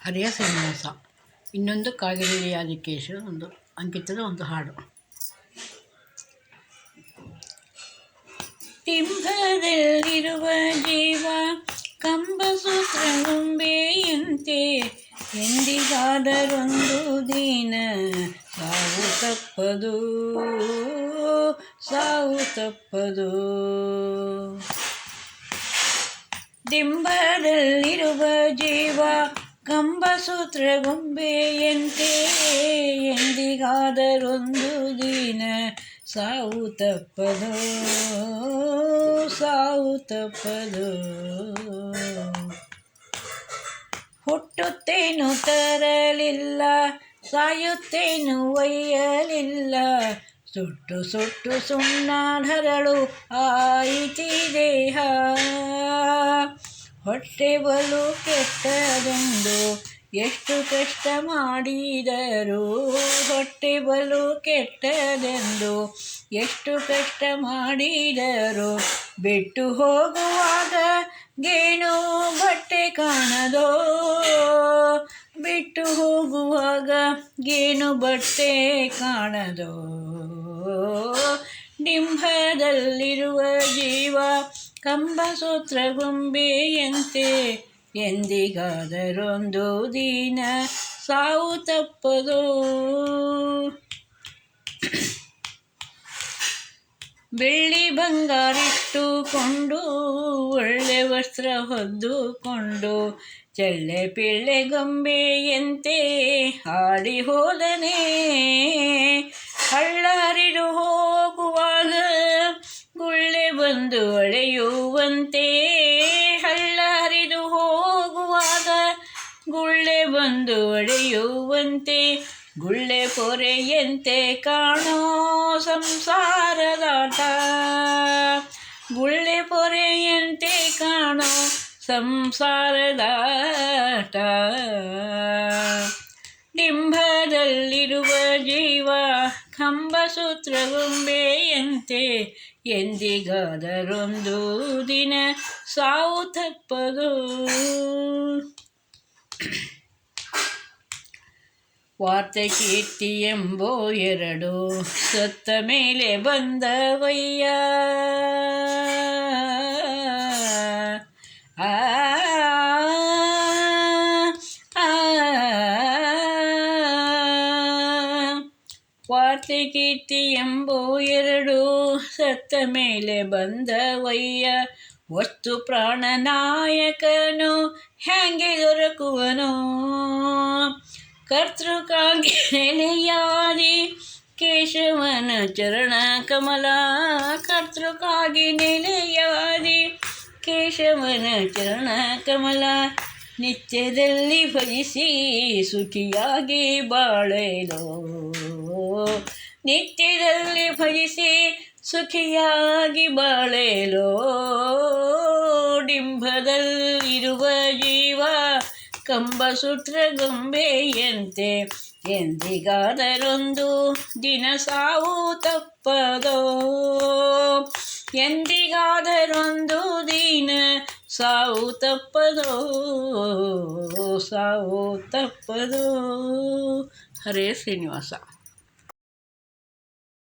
ಹರಿಯ ಶ್ರೀನಿವಾಸ ಇನ್ನೊಂದು ಕಾಗಿನೆಲೆ ಆದಿಕೇಶ, ಒಂದು ಅಂಕಿತದ ಒಂದು ಹಾಡು. ಟಿಂಬದಲ್ಲಿರುವ ಜೀವ ಕಂಬಸೂತ್ರಗುಂಬೆಯಂತೆ ಎಂದಿಗಾದರೊಂದು ದಿನ, ಸಾವು ತಪ್ಪದು ಸಾವು ತಪ್ಪದು. ಡಿಂಬದಲ್ಲಿರುವ ಜೀವ ಕಂಬಸೂತ್ರಗೊಂಬೆಯಂತೆ ಎಂದಿಗಾದರೊಂದು ದಿನ ಸಾವು ತಪ್ಪದು ಸಾವು ತಪ್ಪದು ಹುಟ್ಟುತ್ತೇನು ತರಲಿಲ್ಲ, ಸಾಯುತ್ತೇನು ಒಯ್ಯಲಿಲ್ಲ. ಸುಟ್ಟು ಸುಟ್ಟು ಸುಣ್ಣ ಹರಳು, ಆಯಿತಿ ದೇಹ. ಹೊಟ್ಟೆ ಬಲು ಕೆಟ್ಟದೆಂದು ಎಷ್ಟು ಕಷ್ಟ ಮಾಡಿದರು ಹೊಟ್ಟೆ ಬಲು ಕೆಟ್ಟದೆಂದು ಎಷ್ಟು ಕಷ್ಟ ಮಾಡಿದರು ಬಿಟ್ಟು ಹೋಗುವಾಗ ಗೇಣು ಬಟ್ಟೆ ಕಾಣದೋ? ಬಿಟ್ಟು ಹೋಗುವಾಗ ಗೇಣು ಬಟ್ಟೆ ಕಾಣದೋ? ಡಿಂಭದಲ್ಲಿರುವ ಜೀವ ಕಂಬಸೂತ್ರಗೊಂಬೆಯಂತೆ ಎಂದಿಗಾದರೊಂದು ದಿನ ಸಾವು ತಪ್ಪದು. ಬೆಳ್ಳಿ ಬಂಗಾರಿಟ್ಟುಕೊಂಡು, ಒಳ್ಳೆ ವಸ್ತ್ರ ಹೊದ್ದುಕೊಂಡು, ಚಳ್ಳೆ ಪಿಳ್ಳೆ ಗೊಂಬೆಯಂತೆ ಹಾಡಿ ಹೋದನೆ. ಗುಳ್ಳೆ ಬಂದು ಅಳೆಯುವಂತೆ ಹಳ್ಳ ಹರಿದು ಹೋಗುವಾಗ ಗುಳ್ಳೆ ಬಂದು ಅಳೆಯುವಂತೆ ಗುಳ್ಳೆ ಪೊರೆಯಂತೆ ಕಾಣೋ ಸಂಸಾರದಾಟ ಗುಳ್ಳೆ ಪೊರೆಯಂತೆ ಕಾಣೋ ಸಂಸಾರದಾಟ ಡಿಂಬದಲ್ಲಿರುವ ಜೀವ ಕಂಬಸೂತ್ರಗುಂಬೆಯಂತೆ ಎಂದಿಗಾದರೊಂದು ದಿನ ಸಾವು ತಪ್ಪದು. ವಾರ್ತೆ ಕೀರ್ತಿ ಎಂಬೋ ಎರಡು ಸತ್ತ ಮೇಲೆ ಬಂದವಯ್ಯ. ವಾರ್ತೆ ಕೀರ್ತಿ ಎಂಬೋ ಎರಡು ಸತ್ತ ಮೇಲೆ ಬಂದವಯ್ಯ. ವಸ್ತು ಪ್ರಾಣನಾಯಕನು ಹೆಂಗೆ ದೊರಕುವನು? ಕರ್ತೃಕಾಗಿ ಕೇಶವನ ಚರಣ ಕಮಲ. ಕರ್ತೃಕಾಗಿ ನೆಲೆಯಾದಿ ಕೇಶವನ ಚರಣ ಕಮಲ. ನಿತ್ಯದಲ್ಲಿ ಭಜಿಸಿ ಸುಖಿಯಾಗಿ ಬಾಳೆಲೋ ನಿತ್ಯದಲ್ಲಿ ಭಜಿಸಿ ಸುಖಿಯಾಗಿ ಬಾಳೆಲೋ ಡಿಂಬದಲ್ಲಿರುವ ಜೀವ ಕಂಬ ಸುತ್ರ ಗೊಂಬೆಯಂತೆ ಎಂದಿಗಾದರೊಂದು ದಿನ ಸಾವು ತಪ್ಪದೋ. ಎಂದಿಗಾದರೊಂದು ದಿನ ಸಾವು ತಪ್ಪದೋ ಸಾವು ತಪ್ಪದೋ ಹರೇ ಶ್ರೀನಿವಾಸ